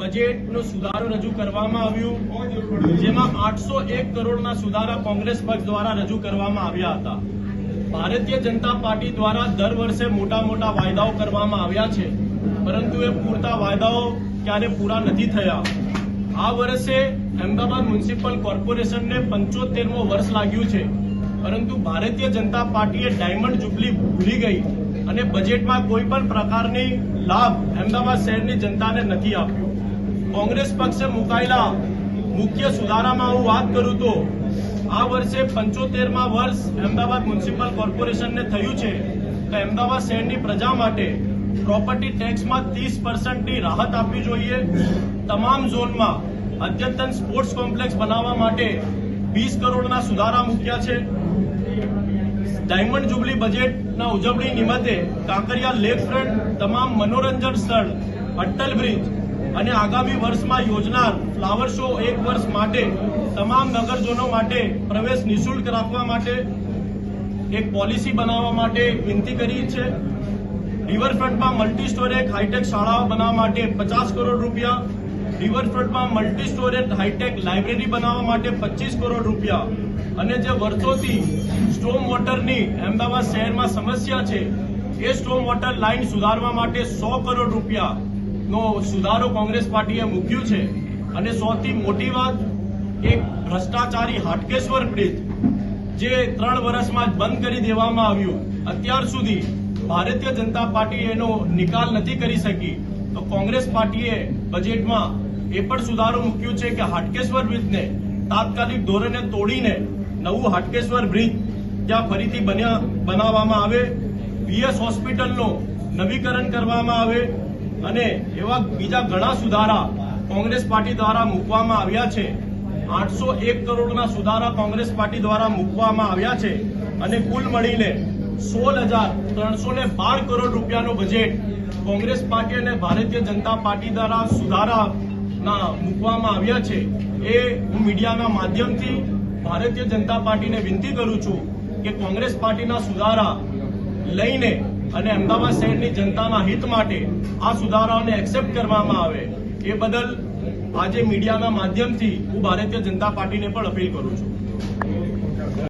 બજેટનો સુધારો રજૂ કરવામાં આવ્યું, જેમાં આઠસો એક કરોડના સુધારા કોંગ્રેસ પક્ષ દ્વારા રજૂ કરવામાં આવ્યા હતા. ભારતીય જનતા પાર્ટી દ્વારા દર વર્ષે મોટા મોટા વાયદાઓ કરવામાં આવ્યા છે, પરંતુ એ પૂરતા વાયદાઓ ક્યારે પૂરા નથી થયા. આ વર્ષે અમદાવાદ મ્યુનિસિપલ કોર્પોરેશનને પંચોતેરમો વર્ષ લાગ્યું છે, પરંતુ ભારતીય જનતા પાર્ટીએ ડાયમંડ જુબલી ભૂલી ગઈ. અને બજેટમાં કોઈ પણ પ્રકારની લાભ અમદાવાદ શહેરની જનતાને નથી આપ્યો. કોંગ્રેસ પક્ષે મુકાયેલા મુખ્ય સુધારામાં હું વાત કરું તો, આ વર્ષે પંચોતેરમાં વર્ષ અમદાવાદ મ્યુનિસિપલ કોર્પોરેશનને થયું છે તો અમદાવાદ શહેરની પ્રજા માટે પ્રોપર્ટી ટેક્સમાં ત્રીસ પર્સન્ટની રાહત આપવી જોઈએ. તમામ ઝોનમાં અદ્યતન સ્પોર્ટ્સ કોમ્પ્લેક્સ બનાવવા માટે વીસ કરોડના સુધારા મૂક્યા છે. ડાયમંડ જુબલી બજેટના ઉજવણી નિમિત્તે કાંકરિયા લેક ફ્રન્ટ તમામ મનોરંજન સ્થળ, અટલ બ્રિજ અને આગામી વર્ષમાં યોજનાર ફ્લાવર શો એક વર્ષ માટે તમામ નગરજનો માટે પ્રવેશ નિઃશુલ્ક રાખવા માટે એક પોલિસી બનાવવા માટે વિનંતી કરી છે. રિવરફ્રન્ટમાં મલ્ટી સ્ટોરેજ હાઈટેક શાળાઓ બનાવવા માટે પચાસ કરોડ રૂપિયા રિવરફ્રન્ટમાં multi storage hi tech library બનાવવા માટે પચીસ કરોડ રૂપિયા. અને જે વર્ષોથી સ્ટોમ વોટરની અમદાવાદ શહેરમાં સમસ્યા છે, એ સ્ટોમ વોટર લાઇન સુધારવા માટે સો કરોડ રૂપિયાનો સુધારો કોંગ્રેસ પાર્ટીએ મૂક્યું છે. અને સૌથી મોટી વાત, એક ભ્રષ્ટાચારી હાટકેશ્વર બ્રિજ જે ત્રણ વર્ષમાં જ બંધ કરી દેવામાં આવ્યું. અત્યાર સુધી ભારતીય જનતા પાર્ટી એનો નિકાલ નથી કરી શકી. તો કોંગ્રેસ પાર્ટીએ બજેટમાં એ પણ સુધારો મૂક્યું છે કે હાટકેશ્વર બ્રિજને તાત્કાલિક ધોરણે તોડીને નવું હાટકેશ્વર બ્રિજ ત્યાં ફરીથી બન્યા, બનાવવામાં આવે. વીએસ હોસ્પિટલનું નવીકરણ કરવામાં આવે અને એવા બીજા ઘણા સુધારા કોંગ્રેસ પાર્ટી દ્વારા મૂકવામાં આવ્યા છે. આઠસો એક કરોડના સુધારા કોંગ્રેસ પાર્ટી દ્વારા મૂકવામાં આવ્યા છે અને કુલ મળીને સોળ હજાર ત્રણસો ને બાર કરોડ રૂપિયાનું બજેટ કોંગ્રેસ પાર્ટી અને ભારતીય જનતા પાર્ટી દ્વારા સુધારાના મૂકવામાં આવ્યા છે. એ હું મીડિયાના માધ્યમથી ભારતીય જનતા પાર્ટીને વિનંતી કરું છું કે કોંગ્રેસ પાર્ટીના સુધારા લઈને અને અમદાવાદ શહેરની જનતાના હિત માટે આ સુધારાઓને એક્સેપ્ટ કરવામાં આવે, એ બદલ આજે મીડિયાના માધ્યમથી હું ભારતીય જનતા પાર્ટીને પણ અપીલ કરું છું.